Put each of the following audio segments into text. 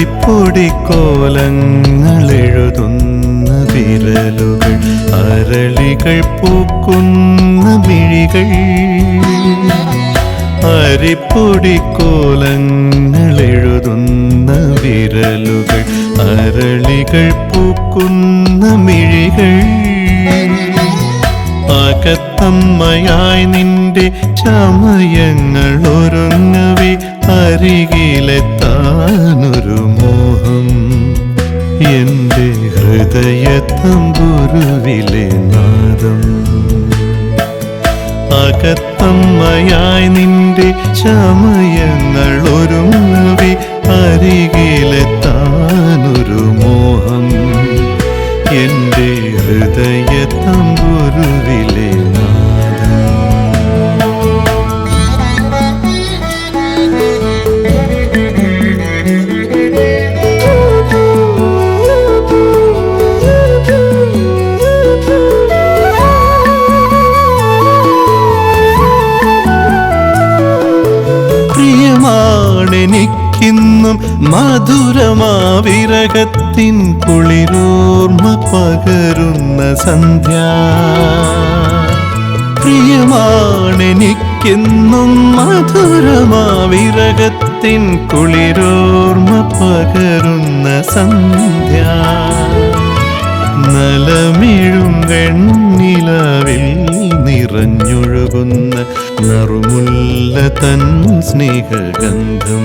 അരിപ്പൊടിക്കോലങ്ങൾ എഴുതുന്ന വിരലുകൾ അരളികൾ പൂക്കുന്ന മിഴികൾ. അരിപ്പൊടിക്കോലങ്ങൾ എഴുതുന്ന വിരലുകൾ അരളികൾ പൂക്കുന്ന മിഴികൾ. അകത്തമ്മയായി നിന്റെ ചമയങ്ങൾ ഒരുങ്ങവി അരികിലെത്താനൊരു എന്റെ ഹൃദയത്തമ്പുരുവിലെ നാദം. അകത്തമ്മയായി നിന്റെ ചമയങ്ങൾ ഒരുങ്ങവേ അരികിലെത്താനൊരു പ്രിയമാണെനിക്കിന്നും മധുരമാവിരകത്തിൻ കുളിരോർമ്മ പകരുന്ന സന്ധ്യ. പ്രിയമാണെനിക്കെന്നും മധുരമാവിരകത്തിൻ കുളിരോർമ്മ പകരുന്ന സന്ധ്യ. നലമിഴും വെണ്ണിലാവിൽ നിറഞ്ഞൊഴുകുന്ന നറുമുല്ല തൻ സ്നേഹഗന്ധം.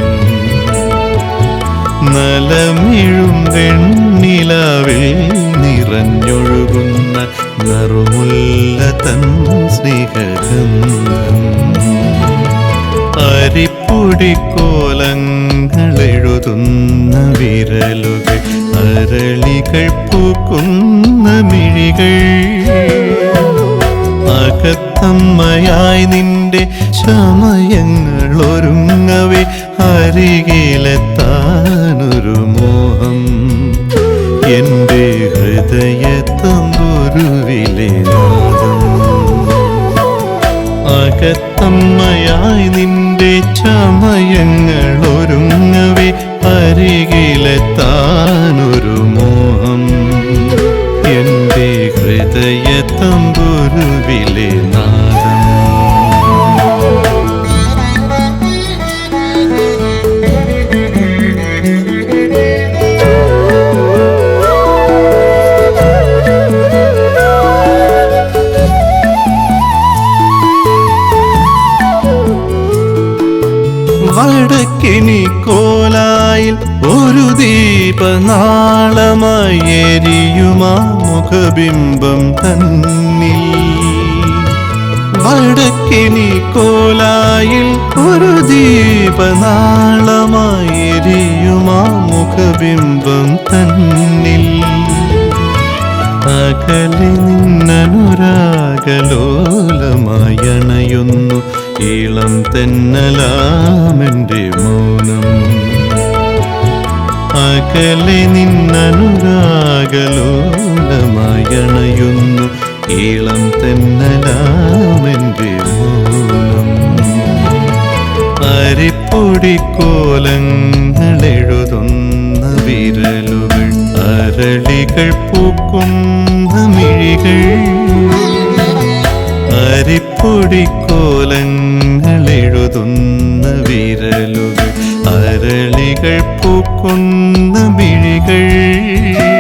നലമിഴും വെണ്ണിലാവിൽ നിറഞ്ഞൊഴുകുന്ന നറുമുല്ല തൻ സ്നേഹഗന്ധം. അരിപ്പൊടിക്കോലങ്ങൾ എഴുതുന്ന വിരലുകൾ അരളികൾ പൂക്കുന്ന മിഴികൾ. അകത്തമ്മയായി നിന്റെ സമയങ്ങൾ ഒരുങ്ങവേ അരികിലെത്താനൊരു മോഹം. എന്റെ ഹൃദയത്തമ്പുരുവിലെ നാദം. അകത്തമ്മയായി നിന്റെ ചമയങ്ങൾ ഒരുങ്ങവേ അരികിലെത്താനൊരു മോഹം. എന്റെ ഹൃദയത്തമ്പുരുവിലെ നാദം. വടക്കിനി കോലായിൽ ഒരു ദീപനാളമായി എരിയുമാ മുഖബിംബം തന്നിൽ. വടക്കിനി കോലായിൽ ഒരു ദീപനാളമായി എരിയുമാ മുഖബിംബം തന്നിൽ. അകലെ നിന്നനുരാഗലോലമായണയുന്നു. ഇളം തെന്നലാമെന്റെ മൗനം അകലെ നിന്നനുരാഗലോലമായണയുന്നു. ഈളം തെന്നലാമെന്റെ അരിപ്പൊടിക്കോലങ്ങളെഴുതുന്ന അരിപ്പൊടിക്കോലങ്ങൾ എഴുതുന്ന വിരലുകൾ അരളികൾ പൂക്കുന്ന മിഴികൾ. അരിപ്പൊടിക്കോലങ്ങളെഴുതുന്ന വിരലുകൾ അരളികൾ പൂക്കുന്ന മിഴികൾ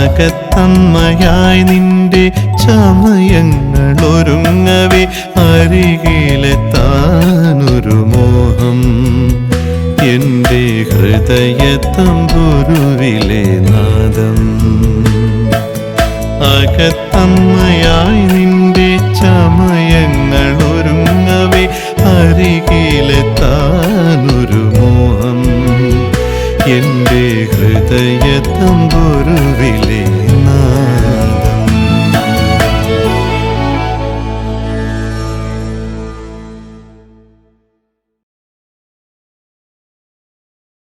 അകത്തമ്മയായി നിന്റെ ചമയങ്ങൾ ഒരുങ്ങവേ അരികിലെത്താനൊരു മോഹം. എന്റെ ഹൃദയത്തമ്പുരുവിലെ നാദം. അകത്തമ്മയായി നിന്റെ ചമയങ്ങൾ ഒരുങ്ങവേ അരികിലെത്താനൊരു